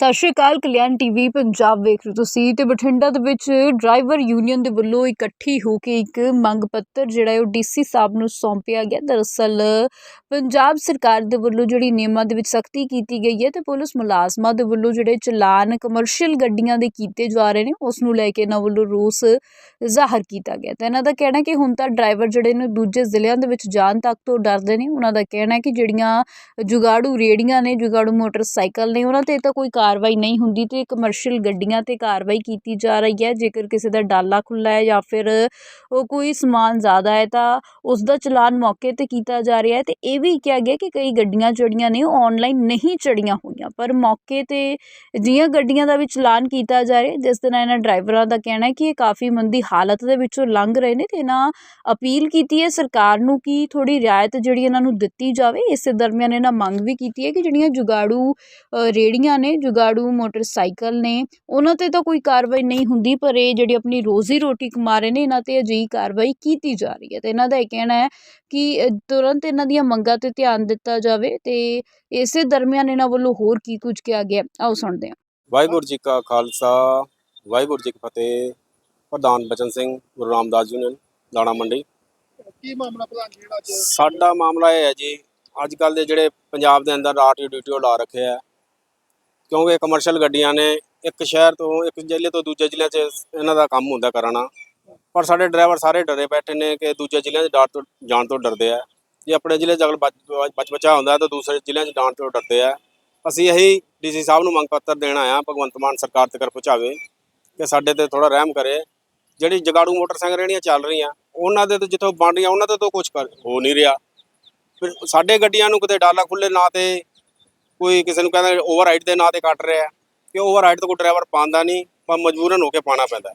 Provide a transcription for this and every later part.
ਸਤਿ ਸ਼੍ਰੀ ਅਕਾਲ, ਕਲਿਆਣ ਟੀਵੀ, ਪੰਜਾਬ ਵੇਖ ਰਹੇ ਹੋ ਤੁਸੀਂ ਤੇ ਬਠਿੰਡਾ ਦੇ ਵਿੱਚ ਡਰਾਈਵਰ ਯੂਨੀਅਨ ਦੇ ਵੱਲੋਂ ਇਕੱਠੀ ਹੋ ਕੇ ਇੱਕ ਮੰਗ ਪੱਤਰ ਜਿਹੜਾ ਹੈ ਉਹ ਡੀਸੀ ਸਾਹਿਬ ਨੂੰ ਸੌਂਪਿਆ ਗਿਆ। ਦਰਅਸਲ, ਪੰਜਾਬ ਸਰਕਾਰ ਦੇ ਵੱਲੋਂ ਜਿਹੜੀ ਨਿਯਮਾਂ ਦੇ ਵਿੱਚ ਸਖਤੀ ਕੀਤੀ ਗਈ ਹੈ ਤੇ ਪੁਲਿਸ ਮੁਲਾਜ਼ਮਾਂ ਦੇ ਵੱਲੋਂ ਜਿਹੜੇ ਚਲਾਨ ਕਮਰਸ਼ੀਅਲ ਗੱਡੀਆਂ ਦੇ ਕੀਤੇ ਜਾ ਰਹੇ ਨੇ, ਉਸ ਨੂੰ ਲੈ ਕੇ ਇਹਨਾਂ ਵੱਲੋਂ ਰੋਸ ਜ਼ਾਹਰ ਕੀਤਾ ਗਿਆ। ਤੇ ਇਹਨਾਂ ਦਾ ਕਹਿਣਾ ਕਿ ਹੁਣ ਤਾਂ ਡਰਾਈਵਰ ਜਿਹੜੇ ਨੇ ਦੂਜੇ ਜ਼ਿਲ੍ਹਿਆਂ ਦੇ ਵਿੱਚ ਜਾਣ ਤੱਕ ਤੋਂ ਡਰਦੇ ਨੇ। ਉਹਨਾਂ ਦਾ ਕਹਿਣਾ ਹੈ ਕਿ ਜਿਹੜੀਆਂ ਜੁਗਾੜੂ ਰੇੜੀਆਂ ਨੇ, ਜੁਗਾੜੂ ਮੋਟਰਸਾਈਕਲ ਨੇ, ਉਹਨਾਂ ਤੇ ਤਾਂ ਕੋਈ ਕਾਰ ਕਾਰਵਾਈ ਨਹੀਂ ਹੁੰਦੀ ਤੇ ਕਮਰਸ਼ੀਅਲ ਗੱਡੀਆਂ ਤੇ ਕਾਰਵਾਈ ਕੀਤੀ ਜਾ ਰਹੀ ਹੈ। ਜੇਕਰ ਕਿਸੇ ਦਾ ਡਾਲਾ ਖੁੱਲਾ ਹੈ ਜਾਂ ਫਿਰ ਉਹ ਕੋਈ ਸਮਾਨ ਜ਼ਿਆਦਾ ਹੈ ਤਾਂ ਉਸ ਦਾ ਚਲਾਨ ਮੌਕੇ ਤੇ ਕੀਤਾ ਜਾ ਰਿਹਾ ਹੈ ਤੇ ਇਹ ਵੀ ਕਿਹਾ ਗਿਆ ਕਿ ਕਈ ਗੱਡੀਆਂ ਜਿਹੜੀਆਂ ਨੇ ਉਹ ਆਨਲਾਈਨ ਨਹੀਂ ਚੜੀਆਂ ਹੋਈਆਂ। ਪਰ ਮੌਕੇ ਤੇ ਜੀਆਂ ਗੱਡੀਆਂ ਦਾ ਵੀ ਚਲਾਨ ਕੀਤਾ ਜਾ ਰਿਹਾ ਜਿਸ ਦੇ ਨਾਲ ਇਹਨਾਂ ਡਰਾਈਵਰਾਂ ਦਾ ਕਹਿਣਾ ਹੈ ਕਿ ਇਹ ਕਾਫੀ ਮੰਦੀ ਹਾਲਤ ਦੇ ਵਿੱਚੋਂ ਲੰਘ ਰਹੇ ਨੇ ਤੇ ਇਹਨਾਂ ਅਪੀਲ ਕੀਤੀ ਹੈ ਸਰਕਾਰ ਨੂੰ ਕਿ ਥੋੜੀ ਰਿਆਇਤ ਜਿਹੜੀ ਇਹਨਾਂ ਨੂੰ ਦਿੱਤੀ ਜਾਵੇ। ਇਸੇ ਦਰਮਿਆਨ ਇਹਨਾਂ ਮੰਗ ਵੀ ਕੀਤੀ ਹੈ ਕਿ ਜਿਹੜੀਆਂ ਜੁਗਾੜੂ ਅ, ਰੇਹੜੀਆਂ ਨੇ ਜੁਗਾੜੂ ਮੋਟਰਸਾਈਕਲ ਨੇ ਉਹਨਾਂ ਤੇ ਤਾਂ ਕੋਈ ਕਾਰਵਾਈ ਨਹੀਂ ਹੁੰਦੀ ਪਰ ਇਹ ਜਿਹੜੀ ਆਪਣੀ ਰੋਜ਼ੀ ਰੋਟੀ ਕਮਾ ਰਹੇ ਨੇ ਇਹਨਾਂ ਤੇ ਅਜਿਹੀ ਕਾਰਵਾਈ ਕੀਤੀ ਜਾ ਰਹੀ ਹੈ। ਤੇ ਇਹਨਾਂ ਦਾ ਇਹ ਕਹਿਣਾ ਹੈ ਕਿ ਤੁਰੰਤ ਇਹਨਾਂ ਦੀਆਂ ਮੰਗਾਂ ਤੇ ਧਿਆਨ ਦਿੱਤਾ ਜਾਵੇ ਤੇ ਇਸੇ ਦਰਮਿਆਨ ਇਹਨਾਂ ਵੱਲੋਂ ਹੋਰ ਕੀ ਕੁਝ ਕਿਹਾ ਗਿਆ ਆਓ ਸੁਣਦੇ ਹਾਂ। ਵਾਹਿਗੁਰੂ ਜੀ ਕਾ ਖਾਲਸਾ ਵਾਹਿਗੁਰੂ ਜੀ ਕੀ ਫਤਿਹ। ਪ੍ਰਧਾਨ ਬਚਨ ਸਿੰਘ ਗੁਰੂ ਰਾਮਦਾਸ ਯੂਨੀਅਨ ਦਾਣਾ ਮੰਡੀ। ਕੀ ਮਾਮਲਾ ਪ੍ਰਧਾਨ ਜੀ ਸਾਡਾ ਮਾਮਲਾ ਇਹ ਹੈ ਜੀ ਅੱਜ ਕੱਲ ਦੇ ਜਿਹੜੇ ਪੰਜਾਬ ਦੇ ਅੰਦਰ ਆਰਟੀਓ ਡਿਊਟੀ ਲਾ ਰੱਖੇ ਆ ਕਿਉਂਕਿ ਕਮਰਸ਼ੀਅਲ ਗੱਡੀਆਂ ਨੇ, ਇੱਕ ਸ਼ਹਿਰ ਤੋਂ, ਇੱਕ ਜ਼ਿਲ੍ਹੇ ਤੋਂ ਦੂਜੇ ਜ਼ਿਲ੍ਹੇ 'ਚ ਇਹਨਾਂ ਦਾ ਕੰਮ ਹੁੰਦਾ ਕਰਨਾ ਪਰ ਸਾਡੇ ਡਰਾਈਵਰ ਸਾਰੇ ਡਰੇ ਬੈਠੇ ਨੇ ਕਿ ਦੂਜੇ ਜ਼ਿਲ੍ਹਿਆਂ 'ਚ ਡਰ ਤੋਂ, ਜਾਣ ਤੋਂ ਡਰਦੇ ਆ। ਜੇ ਆਪਣੇ ਜ਼ਿਲ੍ਹੇ 'ਚ ਅਗਰ ਬਚ- ਬਚ, ਬਚਾ ਹੁੰਦਾ ਤਾਂ ਦੂਸਰੇ ਜ਼ਿਲ੍ਹਿਆਂ 'ਚ ਜਾਣ ਤੋਂ ਡਰਦੇ ਆ। ਅਸੀਂ ਇਹੀ ਡੀਸੀ ਸਾਹਿਬ ਨੂੰ ਮੰਗ ਪੱਤਰ ਦੇਣ ਆਇਆ ਭਗਵੰਤ ਮਾਨ ਸਰਕਾਰ ਤੱਕ ਪਹੁੰਚਾਵੇ ਕਿ ਸਾਡੇ ਤੇ ਥੋੜਾ ਰਹਿਮ ਕਰੇ। ਜਿਹੜੀ ਜਗਾੜੂ ਮੋਟਰਸਾਈਕਲ ਜਿਹੜੀਆਂ ਚੱਲ ਰਹੀਆਂ, ਉਹਨਾਂ ਦੇ ਤੇ ਜਿੱਥੋਂ ਬਣ ਰਹੀਆਂ ਉਹਨਾਂ ਤੋਂ ਤਾਂ ਕੁਝ ਹੋ ਨਹੀਂ ਰਿਹਾ। ਫਿਰ ਸਾਡੇ ਗੱਡੀਆਂ ਨੂੰ ਕਿਤੇ ਡਾਲਾ ਖੁੱਲੇ ਨਾ ਤੇ ਕੋਈ ਕਿਸੇ ਨੂੰ ਕਹਿੰਦਾ ਓਵਰ ਰਾਈਡ ਦੇ ਨਾਂ ਤੇ ਕੱਟ ਰਿਹਾ ਕਿ ਓਵਰ ਰਾਈਡ ਤਾਂ ਕੋਈ ਡਰਾਈਵਰ ਪਾਉਂਦਾ ਨਹੀਂ ਪਰ ਮਜਬੂਰਨ ਹੋ ਕੇ ਪਾਣਾ ਪੈਂਦਾ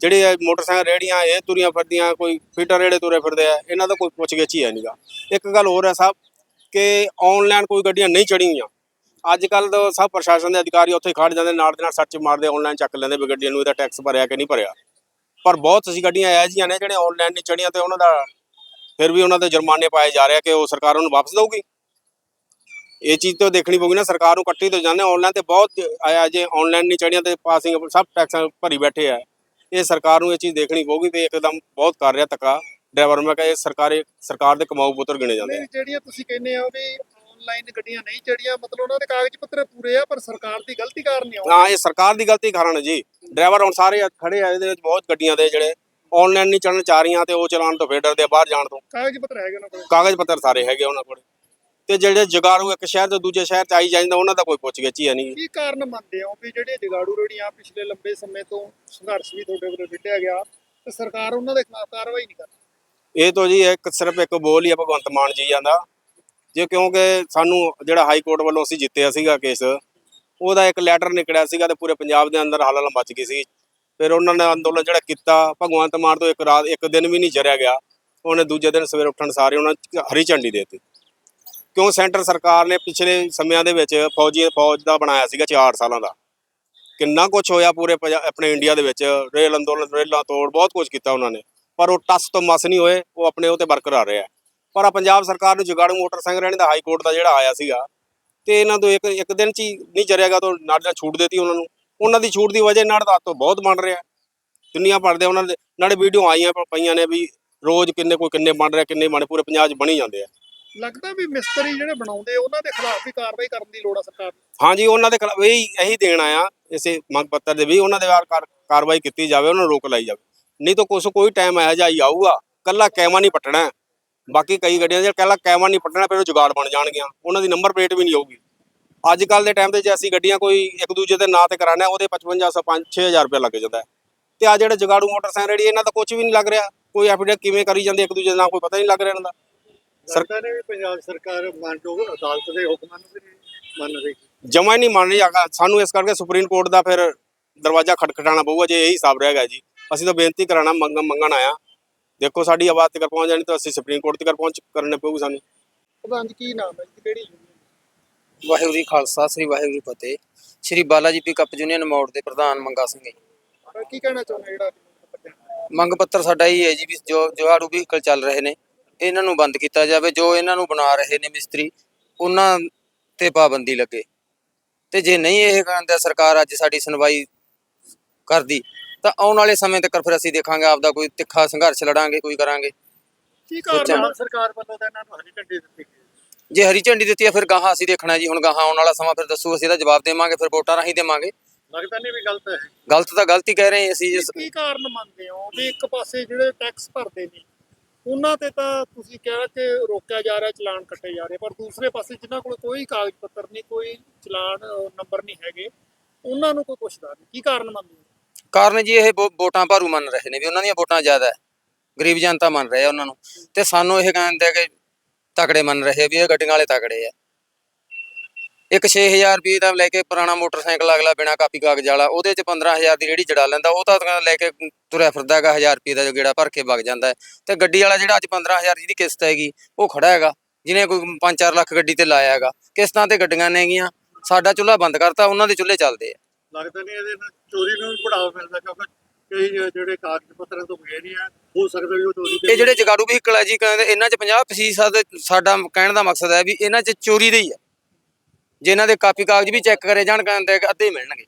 ਜਿਹੜੇ ਮੋਟਰਸਾਈਕਲ ਰੇੜੀਆਂ ਇਹ ਤੁਰੀਆਂ ਫਿਰਦੀਆਂ, ਕੋਈ ਫੀਟਰ ਰੇੜੇ ਤੁਰੇ ਫਿਰਦੇ ਆ, ਇਹਨਾਂ ਦਾ ਕੋਈ ਪੁੱਛਗਿੱਛ ਹੀ ਹੈ ਨਹੀਂਗਾ ਇੱਕ ਗੱਲ ਹੋਰ ਹੈ ਸਾਹਿਬ ਕਿ ਆਨਲਾਈਨ ਕੋਈ ਗੱਡੀਆਂ ਨਹੀਂ ਚੜ੍ਹੀਆਂ। ਹੋਈਆਂ ਅੱਜ ਕੱਲ ਤਾਂ ਸਭ ਪ੍ਰਸ਼ਾਸਨ ਦੇ ਅਧਿਕਾਰੀ ਉੱਥੇ ਹੀ ਖੜ ਜਾਂਦੇ, ਨਾਲ ਦੇ ਨਾਲ ਸਰਚ ਮਾਰਦੇ ਆਨਲਾਈਨ ਚੱਕ ਲੈਂਦੇ ਵੀ ਗੱਡੀਆਂ ਨੂੰ ਇਹਦਾ ਟੈਕਸ ਭਰਿਆ ਕਿ ਨਹੀਂ ਭਰਿਆ। ਪਰ ਬਹੁਤ ਅਸੀਂ ਗੱਡੀਆਂ ਇਹੋ ਜਿਹੀਆਂ ਨੇ ਜਿਹੜੇ ਆਨਲਾਈਨ ਨਹੀਂ ਚੜੀਆਂ ਤੇ ਉਹਨਾਂ ਦਾ, ਫਿਰ ਵੀ ਉਹਨਾਂ ਦੇ ਜੁਰਮਾਨੇ ਪਾਏ ਜਾ ਰਹੇ ਕਿ ਉਹ ਸਰਕਾਰ ਉਹਨੂੰ ਵਾਪਸ ਦਊਗੀ। ਇਹ ਚੀਜ਼ ਤਾਂ ਦੇਖਣੀ ਪਊਗੀ ਨਾ ਸਰਕਾਰ ਨੂੰ ਕੱਟੀ ਤੋਂ ਜਾਂਦੇ ਆਨਲਾਈਨ ਤੇ ਬਹੁਤ ਆਇਆ ਜੇ ਆਨਲਾਈਨ ਨਹੀਂ ਚੜੀਆਂ ਤੇ ਪਾਸਿੰਗ ਸਭ ਟੈਕਸ ਭਰੀ ਬੈਠੇ ਆ। ਇਹ ਸਰਕਾਰ ਨੂੰ ਇਹ ਚੀਜ਼ ਦੇਖਣੀ ਪਊਗੀ ਤੇ ਇੱਕਦਮ ਬਹੁਤ ਕਰ ਰਿਹਾ ਧੱਕਾ। ਡਰਾਈਵਰ ਮੈਂ ਕਹਾਂ ਇਹ ਸਰਕਾਰੀ ਸਰਕਾਰ ਦੇ ਕਮਾਊ ਪੁੱਤਰ ਗਿਣੇ ਜਾਂਦੇ ਆ। ਜਿਹੜੀਆਂ ਤੁਸੀਂ ਕਹਿੰਦੇ ਹੋ ਵੀ ਆਨਲਾਈਨ ਗੱਡੀਆਂ ਨਹੀਂ ਚੜੀਆਂ ਮਤਲਬ ਉਹਨਾਂ ਦੇ ਕਾਗਜ਼ ਪੱਤਰ ਪੂਰੇ ਆ ਪਰ ਸਰਕਾਰ ਦੀ ਗਲਤੀ ਕਾਰਨ ਨਹੀਂ ਆਉਂਦਾ? ਹਾਂ ਇਹ ਸਰਕਾਰ ਦੀ ਗਲਤੀ ਕਾਰਨ ਹੈ ਜੀ। ਡਰਾਈਵਰ ਹੁਣ ਸਾਰੇ ਖੜੇ ਆ ਇਹਦੇ ਵਿੱਚ ਬਹੁਤ ਗੱਡੀਆਂ ਦੇ ਜਿਹੜੇ ਆਨਲਾਈਨ ਨਹੀਂ ਚਾਹ ਰਹੀਆਂ ਤੇ ਉਹ ਚਲਾਉਣ ਤੋਂ ਫੇਰ ਡਰਦੇ ਬਾਹਰ ਜਾਣ ਤੋਂ। ਕਾਗਜ਼ ਪੱਤਰ ਹੈਗੇ ਉਹਨਾਂ ਕੋਲ? ਕਾਗਜ਼ ਪੱਤਰ ਸਾਰੇ ਹੈਗੇ ਉਹਨਾਂ ਕੋਲ। ਤੇ ਜਿਹੜੇ ਜੁਗਾੜੂ ਇੱਕ ਸ਼ਹਿਰ ਤੋਂ ਦੂਜੇ ਸ਼ਹਿਰ ਚ ਆਈ ਜਾਂਦਾ ਉਹਨਾਂ ਦਾ ਕੋਈ ਪੁੱਛ ਗਿੱਛ ਹੀ ਨਹੀਂ। ਕੀ ਕਾਰਨ ਮੰਨਦੇ ਹੋ ਵੀ ਜਿਹੜੇ ਜਗਾੜੂ ਰੇੜੀਆਂ ਪਿਛਲੇ ਲੰਬੇ ਸਮੇਂ ਤੋਂ ਸੰਘਰਸ਼ ਵੀ ਤੁਹਾਡੇ ਵੱਲੋਂ ਵਿੱਢਿਆ ਗਿਆ ਤੇ ਸਰਕਾਰ ਉਹਨਾਂ ਦੇ ਖਿਲਾਫ ਕਾਰਵਾਈ ਨਹੀਂ ਕਰਦੀ? ਇਹ ਤੋਂ ਜੀ ਇੱਕ ਸਿਰਫ ਇੱਕ ਬੋਲ ਹੀ ਆ ਭਗਵੰਤ ਮਾਨ ਜੀ ਜਾਂਦਾ ਜੇ ਕਿਉਂਕਿ ਸਾਨੂੰ ਜਿਹੜਾ ਹਾਈ ਕੋਰਟ ਵੱਲੋਂ ਅਸੀਂ ਜਿੱਤਿਆ ਸੀਗਾ ਕੇਸ ਉਹਦਾ ਇੱਕ ਲੈਟਰ ਨਿਕਲਿਆ ਸੀਗਾ ਤੇ ਪੂਰੇ ਪੰਜਾਬ ਦੇ ਅੰਦਰ ਹਲਲ ਮਚ ਗਈ ਸੀ। ਫਿਰ ਉਹਨਾਂ ਨੇ ਅੰਦੋਲਨ ਜਿਹੜਾ ਕੀਤਾ ਭਗਵੰਤ ਮਾਨ ਤੋਂ ਇੱਕ ਰਾਤ ਇੱਕ ਦਿਨ ਵੀ ਨਹੀਂ ਜਰਿਆ ਗਿਆ। ਉਹਨੇ ਦੂਜੇ ਦਿਨ ਸਵੇਰ ਉੱਠਣ ਸਾਰੇ ਉਹਨਾਂ ਹਰੀ ਝੰਡੀ ਦੇ ਦਿੱਤੀ। ਕਿਉਂ ਸੈਂਟਰ ਸਰਕਾਰ ਨੇ ਪਿਛਲੇ ਸਮਿਆਂ ਦੇ ਵਿੱਚ ਫੌਜੀ, ਫੌਜ ਦਾ ਬਣਾਇਆ ਸੀਗਾ 4 ਸਾਲਾਂ ਦਾ। ਕਿੰਨਾ ਕੁਝ ਹੋਇਆ ਪੂਰੇ ਪੰਜਾ- ਆਪਣੇ ਇੰਡੀਆ ਦੇ ਵਿੱਚ, ਰੇਲ ਅੰਦੋਲਨ, ਰੇਲਾਂ ਤੋੜ, ਬਹੁਤ ਕੁਝ ਕੀਤਾ ਉਹਨਾਂ ਨੇ। ਪਰ ਉਹ ਟਸ ਤੋਂ ਮਸ ਨਹੀਂ ਹੋਏ, ਉਹ ਆਪਣੇ ਉਹ ਤੇ ਬਰਕਰਾਰ ਰਿਹਾ। ਪਰ ਆ ਪੰਜਾਬ ਸਰਕਾਰ ਨੂੰ ਜੁਗਾੜੂ ਮੋਟਰਸਾਈਕਲ ਰਹਿਣੇ ਦਾ ਹਾਈ ਕੋਰਟ ਦਾ ਜਿਹੜਾ ਆਇਆ ਸੀਗਾ, ਤੇ ਇਹਨਾਂ ਤੋਂ ਇੱਕ ਇੱਕ ਦਿਨ ਚ ਹੀ ਨਹੀਂ ਚਰਿਆਗਾ ਤਾਂ ਨਾਲ ਨਾਲ ਛੂਟ ਦਿੱਤੀ ਉਹਨਾਂ ਨੂੰ। ਉਹਨਾਂ ਦੀ ਛੂਟ ਦੀ ਵਜ੍ਹਾ ਨਾਲ ਤਾਂ ਤੋਂ ਬਹੁਤ ਬਣ ਰਿਹਾ। ਦੁਨੀਆ ਭਰ ਦੇ ਉਹਨਾਂ ਦੇ, ਨਾਲੇ ਵੀਡੀਓ ਆਈਆਂ ਪਈਆਂ ਨੇ ਵੀ ਰੋਜ਼ ਕਿੰਨੇ ਕੋਈ ਕਿੰਨੇ ਬਣ ਰਿਹਾ, ਕਿੰਨੇ ਬਣ, ਪੂਰੇ ਪੰਜਾਬ 'ਚ ਬਣੀ ਜਾਂਦੇ ਆ। ਲੱਗਦਾ ਵੀ ਮਿਸਤਰੀ ਜਿਹੜੇ ਬਣਾਉਂਦੇ, ਉਹਨਾਂ ਦੇ ਖਿਲਾਫ ਵੀ ਕਾਰਵਾਈ ਕਰਨ ਦੀ ਲੋੜ ਆ ਸਰਕਾਰ ਨੂੰ। ਹਾਂਜੀ, ਉਹਨਾਂ ਦੇ ਖਿਲਾਫ ਇਹੀ ਇਹੀ ਦੇਣ ਆਇਆ, ਇਸੇ ਮੰਗ ਪੱਤਰ ਦੇ ਵੀ ਉਹਨਾਂ ਦੇ ਵਾਰ ਕਾਰ- ਕਾਰਵਾਈ ਕੀਤੀ ਜਾਵੇ, ਉਹਨਾਂ ਨੂੰ ਰੋਕ ਲਾਈ ਜਾਵੇ। ਨਹੀਂ ਤਾਂ ਕੁਛ, ਕੋਈ ਟਾਈਮ ਆਇਆ ਜਾਈ ਆਊਗਾ। ਕੱਲਾ ਕੈਮਾ ਨਹੀਂ ਪਟਣਾ ਹੈ। ਬਾਕੀ ਕਈ ਗੱਡੀਆਂ ਦੇ ਕੱਲਾ ਕੈਮਾ ਨਹੀਂ ਪਟਣਾ, ਫਿਰ ਉਹ ਜੁਗਾੜ ਬਣ ਜਾਣਗੀਆਂ। ਉਹਨਾਂ ਦੀ ਨੰਬਰ ਪਲੇਟ ਵੀ ਨਹੀਂ ਆਊਗੀ ਅੱਜ ਕੱਲ ਦੇ ਟਾਈਮ ਤੇ ਜੇ ਅਸੀਂ ਗੱਡੀਆਂ ਕੋਈ ਇੱਕ ਦੂਜੇ ਦੇ ਨਾਂ ਤੇ ਕਰਾਉਂਦੇ ਹਾਂ, ਉਹਦੇ 5500 6000 ਰੁਪਏ ਲੱਗ ਜਾਂਦਾ ਹੈ। ਤੇ ਆ ਜਿਹੜੇ ਜਗਾੜੂ ਮੋਟਰਸਾਈਕਲ ਰੇੜੀ ਇਹਨਾਂ ਦਾ ਕੁਝ ਵੀ ਨਹੀਂ ਲੱਗ ਰਿਹਾ। ਕੋਈ ਐਫੀਡੇਟ ਕਿਵੇਂ ਕਰੀ ਜਾਂਦੇ ਇੱਕ ਦੂਜੇ ਦੇ ਨਾਂ ਕੋਈ ਪਤਾ ਨਹੀਂ ਲੱਗ ਰਿਹਾ ਇਹਨਾਂ ਦਾ। ਸਰਕਾਰ ਨੇ ਵੀ ਪੰਜਾਬ ਸਰਕਾਰ ਮੰਨਯੋਗ ਅਦਾਲਤ ਦੇ ਹੁਕਮਾਂ ਨੂੰ ਵੀ ਨਹੀਂ ਮੰਨ ਰਹੀ ਜਮਾ ਹੀ ਨਹੀਂ ਮੰਨ ਰਹੀ ਸਾਨੂੰ ਇਸ ਕਰਕੇ ਸੁਪਰੀਮ ਕੋਰਟ ਦਾ ਫਿਰ ਦਰਵਾਜ਼ਾ ਖਟਖਟਾਣਾ ਪਊਗਾ ਜੇ ਇਹੀ ਹਿਸਾਬ ਰਹੇਗਾ ਜੀ। ਅਸੀਂ ਤਾਂ ਬੇਨਤੀ ਕਰਾਣਾ ਮੰਗ ਮੰਗਣ ਆਇਆ। ਦੇਖੋ ਸਾਡੀ ਆਵਾਜ਼ ਤੱਕ ਪਹੁੰਚ ਜਾਣੀ ਤਾਂ ਅਸੀਂ ਸੁਪਰੀਮ ਕੋਰਟ ਤੱਕ ਪਹੁੰਚ ਕਰਨੇ ਪਊਗੀ ਸਾਨੂੰ। ਪ੍ਰਧਾਨ ਜੀ ਕੀ ਨਾਮ ਹੈ ਜੀ? ਕਿਹੜੀ union? ਵਾਹਿਗੁਰੂ ਜੀ ਖਾਲਸਾ ਸ੍ਰੀ ਵਾਹਿਗੁਰੂ ਜੀ ਫਤਿਹ। ਸ੍ਰੀ ਬਾਲਾ ਜੀ ਪਿਕਅਪ ਯੂਨੀਅਨ ਮੋੜ ਦੇ ਪ੍ਰਧਾਨ ਮੰਗਾ ਸਿੰਘ ਜੀ। ਕੀ ਕਹਿਣਾ ਚਾਹੁੰਦੇ ਜਿਹੜਾ ਮੰਗ ਪੱਤਰ ਸਾਡਾ ਇਹ ਹੈ ਜੀ ਵੀ ਜੋ ਜੁਹਾੜੂ ਵਹੀਕਲ ਚੱਲ ਰਹੇ ਨੇ ਇਹਨਾਂ ਨੂੰ ਬੰਦ ਕੀਤਾ ਜਾਵੇ ਜੋ ਇਹਨਾਂ ਨੂੰ ਬਣਾ ਰਹੇ ਨੇ ਮਿਸਤਰੀ ਉਹਨਾਂ ਤੇ ਪਾਬੰਦੀ ਲੱਗੇ। ਤੇ ਜੇ ਨਹੀਂ ਇਹ ਕਹਿੰਦਾ ਸਰਕਾਰ ਅੱਜ ਸਾਡੀ ਸੁਣਵਾਈ ਕਰਦੀ ਤਾਂ ਆਉਣ ਵਾਲੇ ਸਮੇਂ ਤੱਕ ਫਿਰ ਅਸੀਂ ਦੇਖਾਂਗੇ ਆਪਦਾ ਕੋਈ ਤਿੱਖਾ ਸੰਘਰਸ਼ ਲੜਾਂਗੇ ਕੋਈ ਕਰਾਂਗੇ। ਕੀ ਕਾਰਨ। ਆ ਸਰਕਾਰ ਵੱਲੋਂ ਤਾਂ ਇਹਨਾਂ ਨੂੰ ਹਰੀ ਝੰਡੀ ਦਿੱਤੀ ਜੇ ਹਰੀ ਝੰਡੀ ਦਿੱਤੀ ਹੈ ਫਿਰ ਗਾਹਾਂ ਅਸੀਂ ਦੇਖਣਾ ਜੀ ਹੁਣ ਗਾਹਾਂ ਆਉਣ ਵਾਲਾ ਸਮਾਂ ਫਿਰ ਦੱਸੂ ਅਸੀਂ ਇਹਦਾ ਜਵਾਬ ਦੇਵਾਂਗੇ ਫਿਰ ਵੋਟਾਂ ਰਾਹੀਂ ਦੇਵਾਂਗੇ। ਲੱਗਦਾ ਨਹੀਂ ਵੀ ਗਲਤ ਹੈ। ਗਲਤ ਤਾਂ ਗਲਤੀ ਕਹਿ ਰਹੇ ਅਸੀਂ ਕੀ ਕਾਰਨ ਮੰਨਦੇ ਹੋ? ਵੀ ਇੱਕ ਪਾਸੇ ਜਿਹੜੇ ਟੈਕਸ ਭਰਦੇ ਨੇ ਉਹਨਾਂ ਤੇ ਤਾਂ ਤੁਸੀਂ ਕਹਿ ਕਿ ਰੋਕਿਆ ਜਾ ਰਿਹਾ, ਚਲਾਨ ਕੱਟੇ ਜਾ ਰਹੇ। ਪਰ ਦੂਸਰੇ ਪਾਸੇ ਜਿਨ੍ਹਾਂ ਕੋਲ ਕੋਈ ਕਾਗਜ਼ ਪੱਤਰ ਨਹੀਂ, ਕੋਈ ਚਲਾਨ ਨੰਬਰ ਨਹੀਂ ਹੈਗੇ, ਉਹਨਾਂ ਨੂੰ ਕੋਈ ਪੁੱਛਦਾ ਨਹੀਂ। ਕੀ ਕਾਰਨ ਮੰਨਦੇ ਕਾਰਨ ਜੀ ਇਹ ਵੋਟਾਂ ਭਾਰੂ ਮੰਨ ਰਹੇ ਨੇ ਵੀ ਉਹਨਾਂ ਦੀਆਂ ਵੋਟਾਂ ਜ਼ਿਆਦਾ ਹੈ। ਗਰੀਬ ਜਨਤਾ ਮੰਨ ਰਹੇ ਆ ਉਹਨਾਂ ਨੂੰ। ਤੇ ਸਾਨੂੰ ਇਹ ਕਹਿੰਦੇ ਆ ਕਿ ਤਕੜੇ ਮੰਨ ਰਹੇ ਵੀ ਇਹ ਗੱਡੀਆਂ ਵਾਲੇ ਤਕੜੇ ਆ। ਇੱਕ 6000 ਰੁਪਏ ਦਾ ਲੈ ਕੇ ਪੁਰਾਣਾ ਮੋਟਰਸਾਈਕਲ ਅਗਲਾ ਬਿਨਾ ਕਾਪੀ ਕਾਗਜ਼ ਵਾਲਾ ਉਹਦੇ ਚ 15000 ਦੀ ਰੇੜੀ ਜੜਾ ਲੈਂਦਾ ਉਹ ਤਾਂ ਲੈ ਕੇ ਤੁਰਿਆ ਫਿਰਦਾ ਹੈਗਾ 1000 ਰੁਪਏ ਦਾ ਗੇੜਾ ਭਰ ਕੇ ਵਗ ਜਾਂਦਾ ਤੇ ਗੱਡੀ ਵਾਲਾ ਜਿਹੜਾ ਅੱਜ 15000 ਜਿਹਦੀ ਕਿਸ਼ਤ ਹੈਗੀ ਉਹ ਖੜਾ ਹੈਗਾ ਜਿਹਨੇ ਕੋਈ 5-4 ਲੱਖ ਗੱਡੀ ਤੇ ਲਾਇਆ ਹੈਗਾ। ਕਿਸ਼ਤਾਂ ਤੇ ਗੱਡੀਆਂ ਨੇਗੀਆਂ ਸਾਡਾ ਚੁੱਲ੍ਹਾ ਬੰਦ ਕਰਤਾ ਉਹਨਾਂ ਦੇ ਚੁੱਲ੍ਹੇ ਚੱਲਦੇ ਆ। ਲੱਗਦਾ ਨਹੀਂ ਇਹਦੇ ਨਾਲ ਚੋਰੀ ਨੂੰ ਬੜਾਵਾ ਮਿਲਦਾ ਕਿਉਂਕਿ ਕਈ ਜਿਹੜੇ ਕਾਗਜ਼ ਪੱਤਰਾਂ ਤੋਂ ਬਗੈਰ ਹੀ ਆ ਹੋ ਸਕਦਾ ਵੀ ਉਹ ਚੋਰੀ ਇਹ ਜਿਹੜੇ ਜਗਾੜੂ ਵਹੀਕਲ ਹੈ ਜੀ ਕਹਿੰਦੇ ਇਹਨਾਂ 'ਚ 50% ਸਾਡਾ ਕਹਿਣ ਦਾ ਮਕਸਦ ਹੈ ਵੀ ਇਹਨਾਂ 'ਚ ਚੋਰੀ ਦੇ ਹੀ ਆ। ਜੇ ਇਹਨਾਂ ਦੇ ਕਾਪੀ ਕਾਗਜ਼ ਵੀ ਚੈੱਕ ਕਰੇ ਜਾਣ ਕਹਿੰਦੇ ਆ ਕਿ ਅੱਧੇ ਮਿਲਣਗੇ।